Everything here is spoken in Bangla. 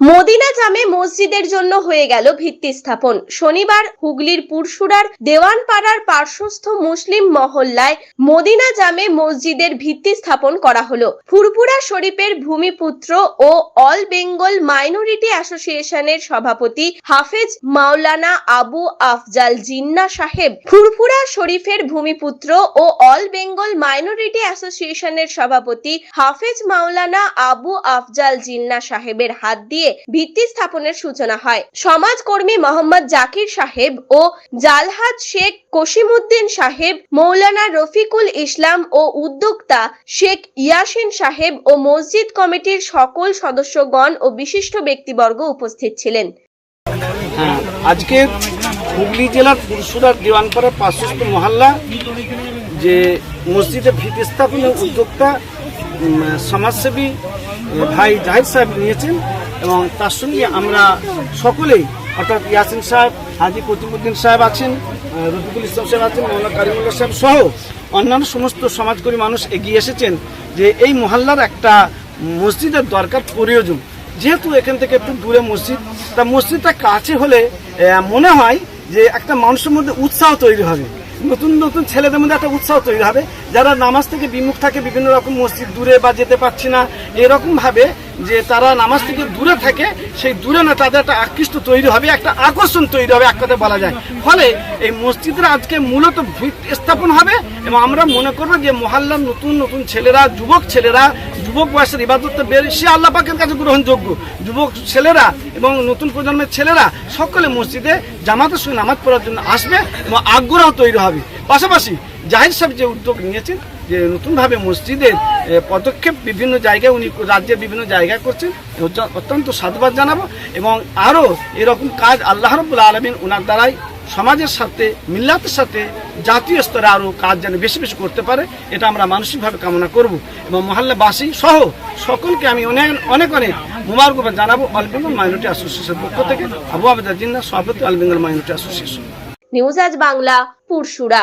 মদিনা জামে মসজিদের জন্য হয়ে গেল ভিত্তি স্থাপন। শনিবার হুগলির পুরসুরার দেওয়ানপাড়ার পার্শ্বস্থ মুসলিম মহল্লায় মদিনা জামে মসজিদের ভিত্তি স্থাপন করা হলো। ফুরপুরা শরীফের ভূমিপুত্র ও অল বেঙ্গল মাইনরিটি অ্যাসোসিয়েশনের সভাপতি হাফেজ মাওলানা আবু আফজাল জিন্না সাহেব, ফুরফুরা শরীফের ভূমিপুত্র ও অল বেঙ্গল মাইনরিটি অ্যাসোসিয়েশনের সভাপতি হাফেজ মাওলানা আবু আফজাল জিন্না সাহেবের হাত দিয়ে ভিত্তি স্থাপনের সূচনা হয়। সমাজকর্মী মোহাম্মদ জাকির সাহেব ও জালহাদ শেখ কসিমুদ্দিন সাহেব, মৌলানা রফিকুল ইসলাম ও উদ্যোক্তা শেখ ইয়াসিন সাহেব ও মসজিদ কমিটির সকল সদস্যগণ ও বিশিষ্ট ব্যক্তিবর্গ উপস্থিত ছিলেন। হ্যাঁ আজকে হুগলি জেলার পুরসুরার দেওয়ানপাড়ার পার্শ্বস্থ মহল্লা যে মসজিদে ভিত্তি স্থাপনের উদ্যোক্তা সমাজসেবী, ভাই জাহিদ সাহেব নিয়েছেন। এবং তার সঙ্গে আমরা সকলেই, অর্থাৎ ইয়াসিন সাহেব, হাজি কতিমুদ্দিন সাহেব আছেন রফিকুল ইসলাম সাহেব আছেন, মৌলানা কারিমুল্লাহ সাহেব সহ অন্যান্য সমস্ত সমাজকর্মী মানুষ এগিয়ে এসেছেন যে এই মহল্লার একটা মসজিদের দরকার প্রয়োজন। যেহেতু এখান থেকে একটু দূরে মসজিদ, তা মসজিদটা কাছে হলে মনে হয় যে একটা মানুষের মধ্যে উৎসাহ তৈরি হবে। নতুন নতুন ছেলেদের মধ্যে একটা উৎসাহ তৈরি হবে। যারা নামাজ থেকে বিমুখ থাকে, বিভিন্ন রকম মসজিদ দূরে বা যেতে পারছে না এরকম ভাবে যে তারা নামাজ থেকে দূরে থাকে, সেই দূরে না তাদের একটা আকৃষ্ট তৈরি হবে, একটা আকর্ষণ তৈরি হবে, এক কথা বলা যায়। ফলে এই মসজিদের আজকে মূলত ভিত্তি স্থাপন হবে এবং আমরা মনে করব যে মহল্লার নতুন নতুন ছেলেরা, যুবক ছেলেরা, যুবক বয়সের ইবাদত বের সে আল্লাহ পাকের কাছে গ্রহণযোগ্য। যুবক ছেলেরা এবং নতুন প্রজন্মের ছেলেরা সকলে মসজিদে জামাতের সঙ্গে নামাজ পড়ার জন্য আসবে এবং আগ্রহ তৈরি হবে। পাশাপাশি জাহির সাহেব যে উদ্যোগ নিয়েছেন যে নতুনভাবে মসজিদের পদক্ষেপ বিভিন্ন জায়গায় উনি রাজ্যের বিভিন্ন জায়গায় করছেন অত্যন্ত সাধুবাদ জানাব এবং আরও এরকম কাজ আল্লাহ রবুল্লা আলমিন ওনার দ্বারাই সমাজের সাথে, মিল্লাতের সাথে জাতীয় স্তরে আরও কাজ যেন বেশি বেশি করতে পারে, এটা আমরা মানসিকভাবে কামনা করব এবং মহল্লাবাসী সহ সকলকে আমি অনেক অনেক অনেক মুবারকবাদ জানাব অল বেঙ্গল মাইনরিটি অ্যাসোসিয়েশন পক্ষ থেকে। আবু আবেদা জিন্না সভাপতি All Bengal Minority Association. News Aaj Bangla Pursura